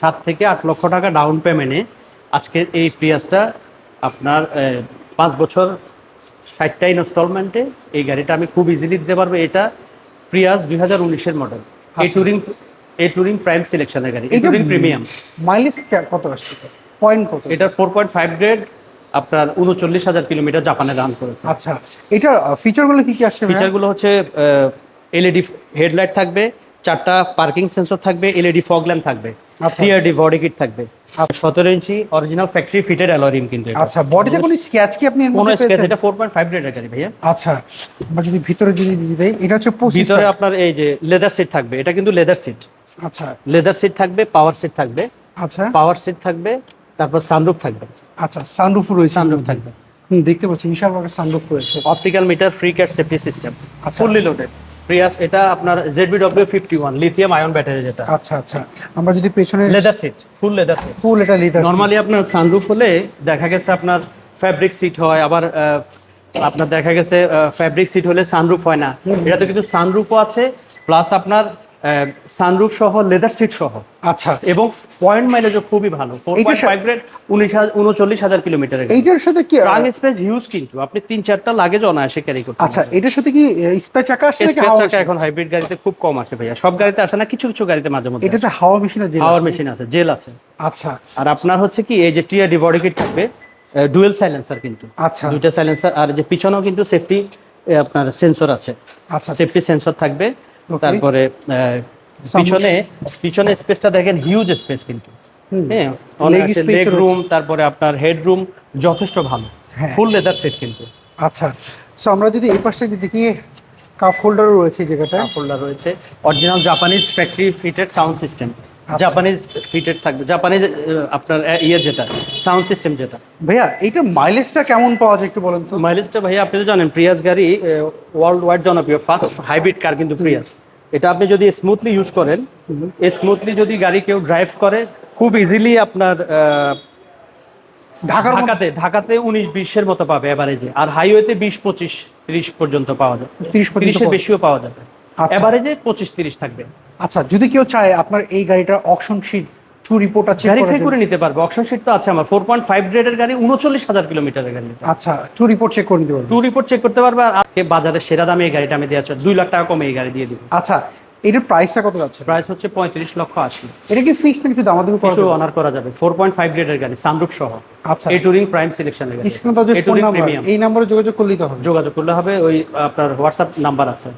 সাত থেকে আট লক্ষ টাকা ডাউন পেমেন্টে আজকে এই প্রিয়াসটা আপনার পাঁচ বছর ষাটটা ইনস্টলমেন্টে এই গাড়িটা আমি খুব ইজিলি দিতে পারব। এটা প্রিয়াস দুই হাজার উনিশের মডেল এই। টুরিং এই টুরিং প্রাইম সিলেকশনের গাড়ি এই এটা টুরিং প্রিমিয়াম মাইলেজ কত আসছে? পয়েন্ট কত? এটার ফোর পয়েন্ট ফাইভ গ্রেড আপনার উনচল্লিশ হাজার কিলোমিটার জাপানে রান করেছে। আচ্ছা এটা ফিচারগুলো কি কি আসছে ফিচারগুলো হচ্ছে এলইডি হেডলাইট থাকবে চারটা পার্কিং সেন্সর থাকবে এলইডি ফগ ল্যাম্প থাকবে আচ্ছা। থ্রি বডি কিট থাকবে। সতেরো ইঞ্চি original factory fitted alloy rim কিন্তু এটা। আচ্ছা বডিতে কোনো স্ক্যাচ কি আপনি কোনো পেয়েছেন? এটা ফোর পয়েন্ট ফাইভ গাড়ি ভাইয়া। আচ্ছা আমরা যদি ভিতরে যদি দিয়ে দেই এটা হচ্ছে ভিতরে আপনার এই যে লেদার সিট থাকবে এটা কিন্তু লেদার সিট আচ্ছা। লেদার সিট থাকবে পাওয়ার সিট থাকবে। আচ্ছা। পাওয়ার সিট থাকবে তারপর সানরুফ থাকবে। আচ্ছা সানরুফ রয়েছে। সানরুফ থাকবে। হুম, দেখতে পাচ্ছি বিশাল বড় সানরুফ রয়েছে। Optical meter free cat safety system আচ্ছা। ফুললি লোডেড ফ্রিয়াস এটা আপনার ওয়ান লিথিয়াম আয়ন ব্যাটারি যেটা। আচ্ছা আচ্ছা। আমরা যদি পেছনে leather seat full leather seat full এটা লেদার নর্মালি আপনার সানরুফ হলে দেখা গেছে আপনার ফ্যাব্রিক সিট হয় আবার আপনার দেখা গেছে ফ্যাব্রিক সিট হলে সানরুফ হয় না। এটাতে কিন্তু সানরুফও আছে প্লাস আপনার সানরুফ সহ লেদার সিট সহ। আচ্ছা। এবং পয়েন্ট মাইলেজও খুবই ভালো। ফোর পয়েন্ট ফাইভ গ্রেড উনিশ উনচল্লিশ হাজার কিলোমিটার এইটার সাথে কি ট্রাঙ্ক স্পেস হিউজ কিন্তু। আপনি তিন চারটা লাগেজ অনায়াসে ক্যারি করতে আচ্ছা এটার সাথে কি স্পেস চাকা আসছে নাকি হাওয়া চাকা এখন হাইব্রিড গাড়িতে খুব কম আসে ভাইয়া। সব গাড়িতে আসে না কিছু কিছু গাড়িতে মাঝে মধ্যে এটাতে হাওয়া যে পাওয়ার মেশিন আছে? জেল আছে আচ্ছা। আর আপনার হচ্ছে কি এই যে টিআরডি বডি কিট থাকবে ডুয়েল সাইলেন্সার কিন্তু। আচ্ছা। দুইটা সাইলেন্সার আর যে পিছনেও কিন্তু সেফটি আপনার সেন্সর আছে। আচ্ছা। সেফটি সেন্সর থাকবে. তারপরে পিছনে পিছনে স্পেসটা দেখেন হিউজ স্পেস কিন্তু। হ্যাঁ অনেক স্পেস লেগ রুম তারপরে আপনার হেডরুম যথেষ্ট ভালো। ফুল লেদার সেট কিন্তু। আচ্ছা। সো আমরা যদি এই পাশটা যদি দেখি কাপ হোল্ডার রয়েছে যেটা কাপ হোল্ডার রয়েছে। Original Japanese factory fitted sound system. Japanese fitted থাকবে। জাপানিজ আপনার ইয়ে যেটা সাউন্ড সিস্টেম যেটা। ভাইয়া এইটার মাইলেজটা কেমন পাওয়া যায় একটু বলেন তো? মাইলেজটা ভাই আপনি তো জানেন প্রিয়াস গাড়ি ওয়ার্ল্ড ওয়াইড জনপ্রিয় ফার্স্ট হাইব্রিড কার কিন্তু প্রিয়াস এটা আপনি যদি স্মুথলি ইউজ করেন স্মুথলি যদি গাড়ি কেউ ড্রাইভ করে খুব ইজিলি আপনার ঢাকার ঢাকাতে ঢাকাতে উনিশ বিশের মতো পাবে এভারেজে আর হাইওয়েতে বিশ পঁচিশ তিরিশ পর্যন্ত পাওয়া 30 পর্যন্ত তিরিশের বেশিও পাওয়া যাবে। আচ্ছা। এভারেজে পঁচিশ তিরিশ থাকবে। আচ্ছা যদি কেউ চায় আপনার এই গাড়িটার অকশন শিট টু রিপোর্টটা চেক ভেরিফাই করে নিতে পারবে। অপশন শিট তো আছে আমার। ফোর পয়েন্ট ফাইভ গ্রেডের গাড়ি উনচল্লিশ হাজার কিলোমিটারের গাড়ি। আচ্ছা টু রিপোর্ট চেক করে নিতে পারবেন টু রিপোর্ট চেক করতে পারবে আর আজকে বাজারে সেরা দামে এই গাড়িটা আমি দিয়ে আছি দুই লাখ টাকা কমে এই গাড়ি দিয়ে দিব। আচ্ছা এটার প্রাইসটা কত যাচ্ছে? প্রাইস হচ্ছে পঁয়ত্রিশ লক্ষ আশি। এটা কি কিছু দামাদামি করা কিছু যাবে? অনার করা যাবে। ফোর পয়েন্ট ফাইভ গ্রেডের গাড়ি সানরুফ সহ। আচ্ছা। এই টুরিং প্রাইম সিলেকশনের গাড়ি। স্ক্রিনে তো যে এই ফোন নাম্বার এই নাম্বারে যোগাযোগ করলেই তো হবে। যোগাযোগ করলে হবে ওই আপনার হোয়াটসঅ্যাপ নাম্বার আছে।